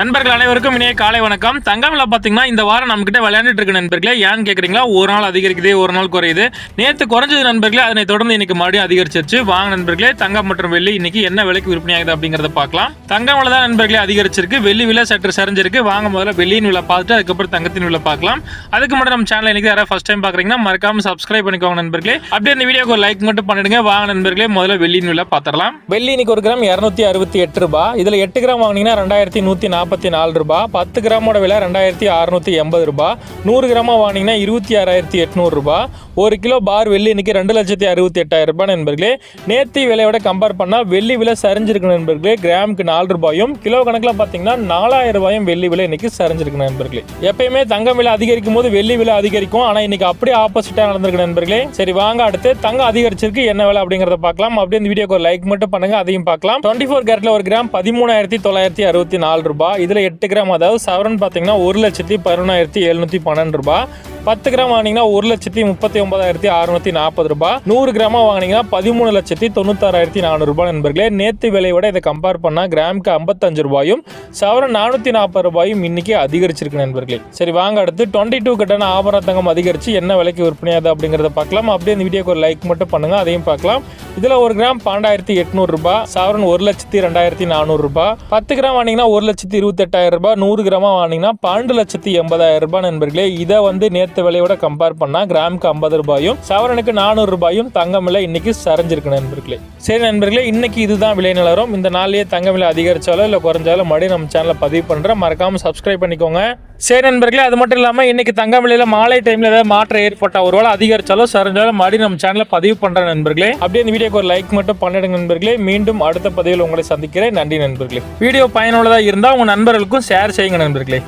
நண்பர்கள் அனைவருக்கும் இனிய காலை வணக்கம். தங்கம்ல பார்த்தீங்கன்னா இந்த வாரம் நம்ம கிட்ட விளையாண்டுட்டு இருக்க நண்பர்களே. ஏன்னு கேட்குறீங்களா ஒரு நாள் அதிகரிக்குது ஒரு நாள் குறையுது. நேற்று குறைஞ்சது நண்பர்களே அதனை தொடர்ந்து இன்னைக்கு மறுபடியும் அதிகரிச்சிருச்சு. வாங்க நண்பர்களே தங்கம் மற்றும் வெள்ளி இன்னைக்கு என்ன விலைக்கு விற்பனையாகுது அப்படிங்கிறத பார்க்கலாம். தங்கம் தான் நண்பர்களே அதிகரிச்சிருக்கு. வெள்ளி விலை சற்று சரிஞ்சிருக்கு. வாங்க முதல்ல வெள்ளியின் விலை பார்த்துட்டு அதுக்கப்புறம் தங்கத்தின் விலை பார்க்கலாம். அதுக்கு மட்டும் நம்ம சேனல் இன்னைக்கு யாராவது ஃபர்ஸ்ட் டைம் பார்க்குறீங்கன்னா மறக்காம சப்ஸ்கிரைப் பண்ணிக்கோங்க நண்பர்களே. அப்படியே இந்த வீடியோக்கு ஒரு லைக் மட்டும் பண்ணிடுங்க. வாங்க நண்பர்களே முதல்ல வெள்ளியின் விலை பார்த்துடலாம். வெள்ளி இன்னைக்கு ஒரு கிராம் இரநூத்தி அறுபத்தி எட்டு ரூபாய். இதில் எட்டு கிராம் வாங்கினீங்கன்னா ரெண்டாயிரத்தி நூத்தி நாற்பத்தி நாலு ரூபாய் பத்து கிராமோட விலை ரெண்டாயிரத்தி அறுநூத்தி எண்பது ரூபாய் நூறு கிராமா வாங்கினீங்கன்னா இருபத்தி ஆறாயிரத்தி எட்நூறு ஒரு கிலோ பார் வெள்ளி இன்னைக்கு ரெண்டு லட்சத்தி அறுபத்தி எட்டாயிரம் ரூபாய் நண்பர்களே. நேர்த்தி விலையோட கம்பேர் பண்ணால் வெள்ளி விலை சரிஞ்சிருக்கு நண்பர்களே கிராமுக்கு நாலு ரூபாயும் கிலோ கணக்கில் பார்த்தீங்கன்னா நாலாயிரம் ரூபாயும் வெள்ளி விலை இன்னைக்கு சரிஞ்சிருக்கு நண்பர்களே. எப்பயுமே தங்கம் விலை அதிகரிக்கும் போது வெள்ளி விலை அதிகரிக்கும் ஆனால் இன்னைக்கு அப்படியே ஆப்போசிட்டாக நடந்திருக்கு நண்பர்களே. சரி வாங்க அடுத்து தங்கம் அதிகரிச்சிருக்கு என்ன விலை அப்படிங்கிறத பார்க்கலாம். அப்படியே இந்த வீடியோக்கு ஒரு லைக் மட்டும் பண்ணுங்க அதையும் பார்க்கலாம். டுவெண்ட்டி ஃபோர் கேரட்டில் ஒரு கிராம் பதிமூணாயிரத்தி தொள்ளாயிரத்தி அறுபத்தி நாலு ரூபாய். இதுல எட்டு கிராம் அதாவது சவரன் பார்த்தீங்கன்னா ஒரு லட்சத்தி பதினொன்றாயிரத்தி எழுநூத்தி பன்னெண்டு ரூபா பத்து கிராம் வாங்கினீங்கன்னா ஒரு லட்சத்தி முப்பத்தி ஒன்பதாயிரத்தி அறுநூத்தி நாற்பது ரூபாய். நூறு கிராமா வாங்கினீங்கன்னா பதிமூணு லட்சத்தி தொண்ணூத்தாறாயிரத்தி நானூறு ரூபாய் நண்பர்களே. நேற்று விலையோட இதை கம்பேர் பண்ணா கிராமுக்கு ஐம்பத்தஞ்சு ரூபாயும் சவரன் நானூத்தி நாற்பது ரூபாயும் இன்னைக்கு அதிகரிச்சிருக்கு நண்பர்களே. சரி வாங்க அடுத்து. டுவெண்ட்டி டூ கட்டண ஆபரண தங்கம் அதிகரிச்சு என்ன விலைக்கு விற்பனையாது அப்படிங்கறத பார்க்கலாம். அப்படியே இந்த வீடியோக்கு ஒரு லைக் மட்டும் பண்ணுங்க அதையும் பார்க்கலாம். இதுல ஒரு கிராம் பன்னெண்டாயிரத்தி எட்நூறு ரூபாய் சவரன் ஒரு லட்சத்தி ரெண்டாயிரத்தி நானூறு ரூபாய். பத்து கிராம் வாங்கினீங்கன்னா ஒரு லட்சத்தி இருபத்தி எட்டாயிரம் ரூபாய் நூறு கிராமா வாங்கினீங்கன்னா பன்னெண்டு லட்சத்தி எண்பதாயிரம் ரூபாய் நண்பர்களே. இதை வந்து நேற்று நேத்து விலையோட கம்பேர் பண்ணால் கிராமுக்கு ஐம்பது ரூபாயும் சவரனுக்கு நானூறு ரூபாயும் தங்கம் விலை இன்னைக்கு சரிஞ்சிருக்கு நண்பர்களே. சரி நண்பர்களே இன்னைக்கு இதுதான் விலை நிலவரம். இந்த நாள்லயே தங்க விலை அதிகரிச்சாலோ இல்லை குறைஞ்சாலும் மறுபடியும் நம்ம சேனலை பதிவு பண்றேன். மறக்காம சப்ஸ்கிரைப் பண்ணிக்கோங்க. சரி நண்பர்களே அது மட்டும் இல்லாமல் இன்னைக்கு தங்கம் விலையில மாலை டைம்ல ஏதாவது மாற்றம் ஏற்பட்டால் ஒருவேளை அதிகரிச்சாலோ சரிஞ்சாலும் மறுபடியும் நம்ம சேனலை பதிவு பண்ணுறேன் நண்பர்களே. அப்படியே இந்த வீடியோக்கு ஒரு லைக் மட்டும் பண்ணிடுங்க நண்பர்களே. மீண்டும் அடுத்த பதிவில் உங்களை சந்திக்கிறேன். நன்றி நண்பர்களே. வீடியோ பயனுள்ளதாக இருந்தால் உங்கள் நண்பர்களுக்கும் ஷேர் செய்யுங்க நண்பர்களே.